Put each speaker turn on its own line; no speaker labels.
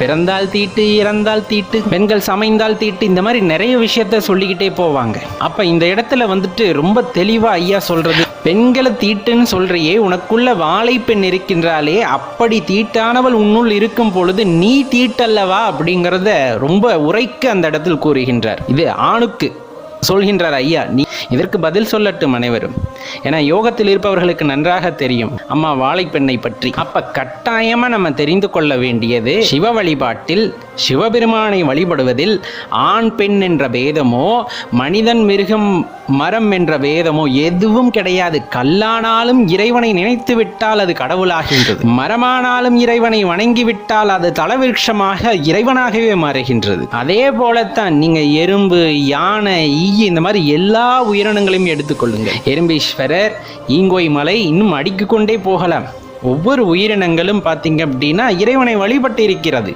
பிறந்தால் தீட்டு இறந்தால் தீட்டு பெண்கள் சமைந்தால் தீட்டு இந்த மாதிரி நிறைய விஷயத்த சொல்லிக்கிட்டே போவாங்க. அப்ப இந்த இடத்துல வந்துட்டு ரொம்ப தெளிவா ஐயா சொல்றது பெண்களை தீட்டுன்னு சொல்றியே உனக்குள்ள பெண் இருக்கின்றாலே அப்படி தீட்டானவள் உன்னுள் இருக்கும் பொழுது நீ தீட்டல்லவா? அப்படிங்கிறத ரொம்ப உரைக்க அந்த இடத்தில் கூறுகின்றார். இது ஆணுக்கு சொல்கின்றார் ஐயா நீ இதற்கு பதில் சொல்லட்டும் அனைவரும். ஏன்னா யோகத்தில் இருப்பவர்களுக்கு நன்றாக தெரியும். அம்மா வாழைப்பெண்ணை பற்றி. அப்ப கட்டாயமா நம்ம தெரிந்து கொள்ள வேண்டியது சிவ வழிபாட்டில் சிவபெருமானை வழிபடுவதில் ஆண் பெண் என்ற பேதமோ மனிதன் மிருகம் மரம் என்ற வேதமோ எதுவும் கிடையாது. கல்லானாலும் இறைவனை நினைத்து விட்டால் அது கடவுளாகின்றது. மரமானாலும் இறைவனை வணங்கி விட்டால் அது தலவிருஷமாக இறைவனாகவே மாறுகின்றது. அதே போலத்தான் நீங்க எறும்பு யானை ஈ இந்த மாதிரி எல்லா உயிரினங்களையும் எடுத்துக்கொள்ளுங்கள் எறும்பீஸ்வரர் ஈங்கோய் மலை இன்னும் அடுக்கிக் கொண்டே போகலாம். ஒவ்வொரு உயிரினங்களும் பார்த்தீங்க அப்படின்னா இறைவனை வழிபட்டு இருக்கிறது.